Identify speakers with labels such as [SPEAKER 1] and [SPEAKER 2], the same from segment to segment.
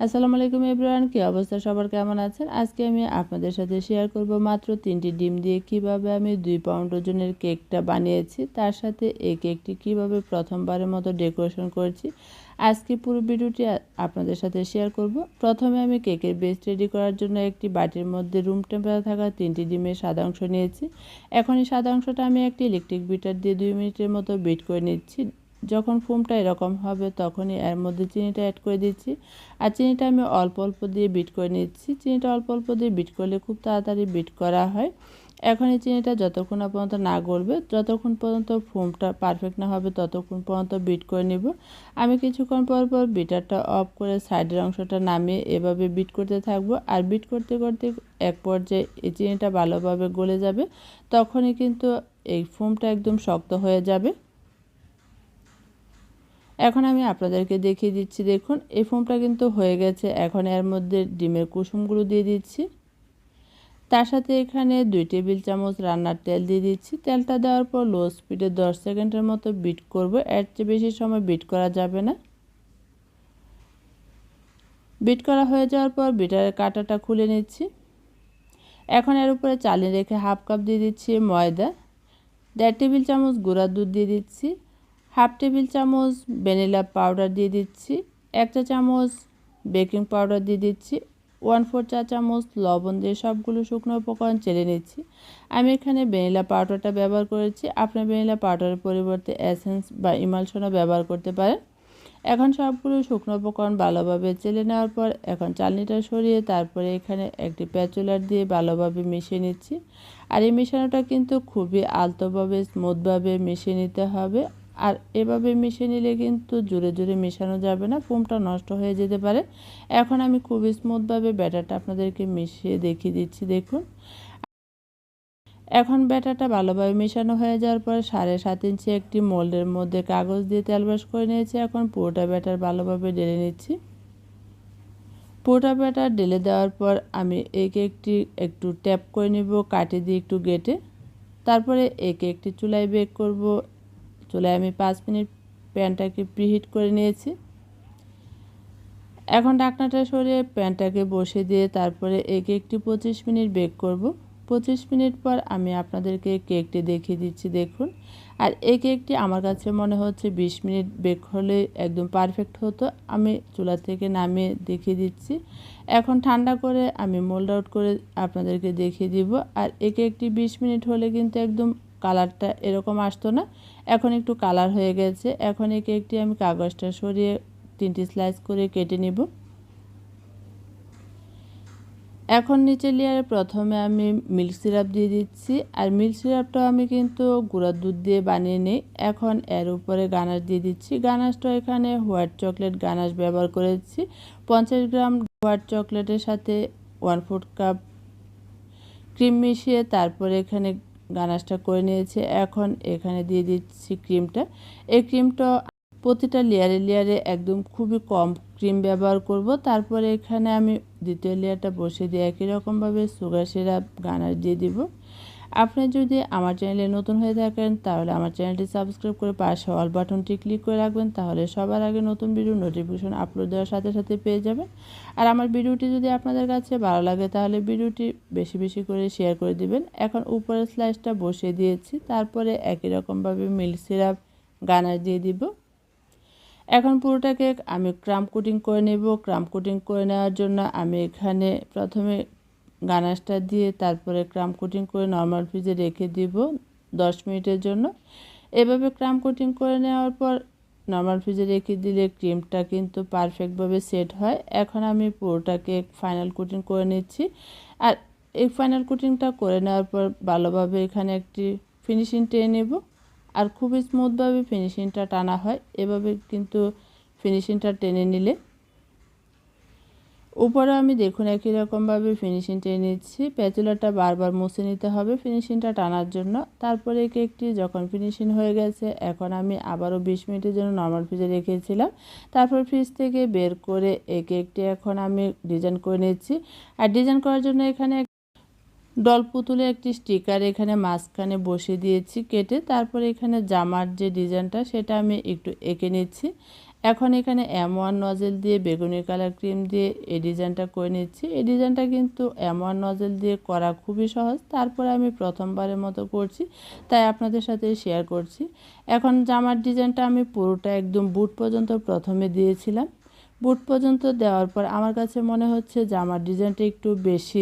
[SPEAKER 1] আসসালামু আলাইকুম এভরিওয়ান, কি অবস্থা? সবার কেমন আছেন? আজকে আমি আপনাদের সাথে শেয়ার করব মাত্র তিনটি ডিম দিয়ে কীভাবে আমি দুই পাউন্ড ওজনের কেকটা বানিয়েছি। তার সাথে এই কেকটি কীভাবে প্রথমবারের মতো ডেকোরেশন করেছি। আজকে পুরো ভিডিওটি আপনাদের সাথে শেয়ার করব। প্রথমে আমি কেকের বেস রেডি করার জন্য একটি বাটির মধ্যে রুম টেম্পারেচার থাকা তিনটি ডিমের সাদা অংশ নিয়েছি। এখন এই সাদা অংশটা আমি একটি ইলেকট্রিক বিটার দিয়ে দুই মিনিটের মতো বিট করে নিচ্ছি। যখন ফোমটা এরকম হবে তখনই এর মধ্যে চিনিটা অ্যাড করে দিচ্ছি। আর চিনিটা আমি অল্প অল্প দিয়ে বিট করে নিচ্ছি। চিনিটা অল্প অল্প দিয়ে বিট করলে খুব তাড়াতাড়ি বিট করা হয়। এখন এই চিনিটা যতক্ষণ পর্যন্ত না গলবে, যতক্ষণ পর্যন্ত ফোমটা পারফেক্ট না হবে, ততক্ষণ পর্যন্ত বিট করে নিব। আমি কিছুক্ষণ পর পর বিটারটা অফ করে সাইডের অংশটা নামিয়ে এভাবে বিট করতে থাকব। আর বিট করতে করতে এক পর্যায়ে এই চিনিটা ভালোভাবে গলে যাবে, তখনই কিন্তু এই ফোমটা একদম শক্ত হয়ে যাবে। এখন আমি আপনাদেরকে দেখিয়ে দিচ্ছি, দেখুন, এই ফোমটা কিন্তু হয়ে গেছে। এখন এর মধ্যে ডিমের কুসুমগুলো দিয়ে দিচ্ছি। তার সাথে এখানে দুই টেবিল চামচ রান্নার তেল দিয়ে দিচ্ছি। তেলটা দেওয়ার পর লো স্পিডে দশ সেকেন্ডের মতো বিট করব। এর চেয়ে বেশি সময় বিট করা যাবে না। বিট করা হয়ে যাওয়ার পর বিটারের কাঁটাটা খুলে নিচ্ছি। এখন এর উপরে চালিয়ে রেখে হাফ কাপ দিয়ে দিচ্ছি ময়দা। দেড় টেবিল চামচ গুঁড়া দুধ দিয়ে দিচ্ছি। হাফ টেবিল চামচ ভ্যানিলা পাউডার দিয়ে দিচ্ছি একটা চামচ বেকিং পাউডার দিয়ে দিচ্ছি, ওয়ান ফোর চা চামচ লবণ দিয়ে সবগুলো শুকনো উপকরণ চেলে নিচ্ছি। আমি এখানে ভ্যানিলা পাউডারটা ব্যবহার করেছি, আপনি ভ্যানিলা পাউডারের পরিবর্তে এসেন্স বা ইমালশনও ব্যবহার করতে পারেন। এখন সবগুলো শুকনো উপকরণ ভালোভাবে চেলে নেওয়ার পর এখন চালনিটা সরিয়ে তারপরে এখানে একটি প্যাচুলার দিয়ে ভালোভাবে মিশিয়ে নিচ্ছি। আর এই মেশানোটা কিন্তু খুবই আলতোভাবে স্মুথভাবে মিশিয়ে নিতে হবে। আর এভাবে মিশিয়ে নিলে কিন্তু জোরে জোরে মেশানো যাবে না, ফোমটা নষ্ট হয়ে যেতে পারে। এখন আমি খুব স্মুথভাবে ব্যাটারটা আপনাদেরকে মিশিয়ে দেখিয়ে দিচ্ছি, দেখুন। এখন ব্যাটারটা ভালোভাবে মেশানো হয়ে যাওয়ার পর সাড়ে সাত ইঞ্চি একটি মোল্ডের মধ্যে কাগজ দিয়ে তেল ব্রাশ করে নিয়েছি। এখন পুরোটা ব্যাটার ভালোভাবে ঢেলে নিচ্ছি। পুরোটা ব্যাটার ঢেলে দেওয়ার পর আমি এই একটি, একটু ট্যাপ করে নিব কাটি দিয়ে একটু গেটে। তারপরে এই একটি চুলায় বেক করব। চুলায় আমি পাঁচ মিনিট প্যানটাকে প্রিহিট করে নিয়েছি। এখন ঢাকনাটা সরিয়ে প্যানটাকে বসে দিয়ে তারপরে এই কেকটি পঁচিশ মিনিট বেক করব। পঁচিশ মিনিট পর আমি আপনাদেরকে কেকটি দেখিয়ে দিচ্ছি, দেখুন। আর এই কেকটি আমার কাছে মনে হচ্ছে বিশ মিনিট বেক হলে একদম পারফেক্ট হতো। আমি চুলা থেকে নামিয়ে দেখিয়ে দিচ্ছি। এখন ঠান্ডা করে আমি মোল্ড আউট করে আপনাদেরকে দেখিয়ে দিব। আর এই কেকটি বিশ মিনিট হলে কিন্তু একদম কালারটা এরকম আসতো না। এখন একটু কালার হয়ে গেছে। এখন এই কেকটি আমি কাগজটা সরিয়ে তিনটি স্লাইস করে কেটে নিব। এখন নিচে লেয়ারে প্রথমে আমি মিল্ক সিরাপ দিয়ে দিচ্ছি। আর মিল্ক সিরাপটাও আমি কিন্তু গুঁড়ার দুধ দিয়ে বানিয়ে নিই। এখন এর উপরে গানাশ দিয়ে দিচ্ছি। গানাশটা এখানে হোয়াইট চকলেট গানাশ ব্যবহার করেছি। পঞ্চাশ গ্রাম হোয়াইট চকলেটের সাথে ওয়ান ফোর্থ কাপ ক্রিম মিশিয়ে তারপরে এখানে গানাশটা করে নিয়েছে। এখন এখানে দিয়ে দিচ্ছি ক্রিমটা। এই ক্রিমটা প্রতিটা লেয়ারে লেয়ারে একদম খুবই কম ক্রিম ব্যবহার করব। তারপরে এখানে আমি দ্বিতীয় লেয়ারটা বসে দিয়ে একই রকমভাবে সুগার সিরাপ গানার দিয়ে দিব। আপনি যদি আমার চ্যানেলে নতুন হয়ে থাকেন, তাহলে আমার চ্যানেলটি সাবস্ক্রাইব করে পাশে অল বাটনটি ক্লিক করে রাখবেন, তাহলে সবার আগে নতুন ভিডিও নোটিফিকেশন আপলোড দেওয়ার সাথে সাথে পেয়ে যাবেন। আর আমার ভিডিওটি যদি আপনাদের কাছে ভালো লাগে, তাহলে ভিডিওটি বেশি বেশি করে শেয়ার করে দিবেন। এখন উপরের স্লাইসটা বসিয়ে দিয়েছি, তারপরে একই রকমভাবে মিল্ক সিরাপ, গানার দিয়ে দিব। এখন পুরোটা কেক আমি ক্রাম কুটিং করে নেব। ক্রাম কুটিং করে নেওয়ার জন্য আমি এখানে প্রথমে গানাশটা দিয়ে তারপরে ক্রাম কুটিং করে নর্মাল ফ্রিজে রেখে দিব দশ মিনিটের জন্য। এভাবে ক্রাম কুটিং করে নেওয়ার পর নর্মাল ফ্রিজে রেখে দিলে ক্রিমটা কিন্তু পারফেক্টভাবে সেট হয়। এখন আমি পুরোটাকে ফাইনাল কুটিং করে নিচ্ছি। আর এই ফাইনাল কুটিংটা করে নেওয়ার পর ভালোভাবে এখানে একটি ফিনিশিং টেনে নেব। আর খুবই স্মুথভাবে ফিনিশিংটা টানা হয়। এভাবে কিন্তু ফিনিশিংটা টেনে নিলে উপরে আমি দেখুন একই রকমভাবে ফিনিশিং টেনে নিচ্ছি প্যাচুলাটা বারবার মুছে নিতে হবে ফিনিশিংটা টানার জন্য। তারপরে কেকটি যখন ফিনিশিং হয়ে গেছে, এখন আমি আবারও বিশ মিনিটের জন্য নর্মাল ফ্রিজে রেখেছিলাম। তারপর ফ্রিজ থেকে বের করে এই কেকটি এখন আমি ডিজাইন করে নিচ্ছি আর ডিজাইন করার জন্য এখানে ডল পুতুলে একটি স্টিকার এখানে মাঝখানে বসিয়ে দিয়েছি, কেটে তারপরে এখানে জামার যে ডিজাইনটা সেটা আমি একটু এঁকে নিচ্ছি। এখন এখানে এম ওয়ান নজেল দিয়ে বেগুনি কালার ক্রিম দিয়ে এই ডিজাইনটা করে নিচ্ছি। এই ডিজাইনটা কিন্তু এম ওয়ান নজেল দিয়ে করা খুবই সহজ, তারপরে আমি প্রথমবারের মতো করছি, তাই আপনাদের সাথে শেয়ার করছি। এখন জামার ডিজাইনটা আমি পুরোটা একদম বুট পর্যন্ত প্রথমে দিয়েছিলাম। বুট পর্যন্ত দেওয়ার পর আমার কাছে মনে হচ্ছে জামার ডিজাইনটা একটু বেশি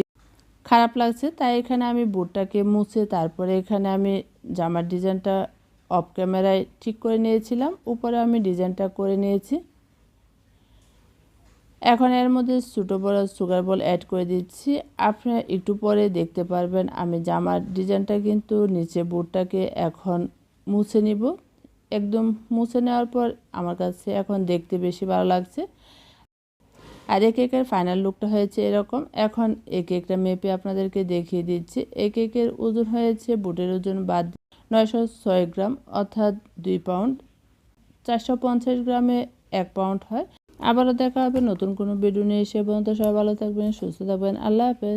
[SPEAKER 1] খারাপ লাগছে, তাই এখানে আমি বুটটাকে মুছে তারপরে এখানে আমি জামার ডিজাইনটা অফ ক্যামেরায় ঠিক করে নিয়েছিলাম, উপরে আমি ডিজাইনটা করে নিয়েছি। এখন এর মধ্যে ছোটো বড় সুগার বল অ্যাড করে দিচ্ছি। আপনারা একটু পরে দেখতে পারবেন, আমি জামার ডিজাইনটা কিন্তু নিচে বুটটাকে এখন মুছে নিব। একদম মুছে নেওয়ার পর আমার কাছে এখন দেখতে বেশি ভালো লাগছে। আর এক একের ফাইনাল লুকটা হয়েছে এরকম। এখন এক একটা মেপে আপনাদেরকে দেখিয়ে দিচ্ছি। এক একের ওজন হয়েছে, বুটের ওজন বাদ নয়শো ছয় গ্রাম, অর্থাৎ দুই পাউন্ড চারশো পঞ্চাশ গ্রামে এক পাউন্ড হয়। আবারও দেখা হবে নতুন কোনো ভিডিও নিয়ে। এসে পর্যন্ত সবাই ভালো থাকবেন, সুস্থ থাকবেন। আল্লাহ হাফেজ।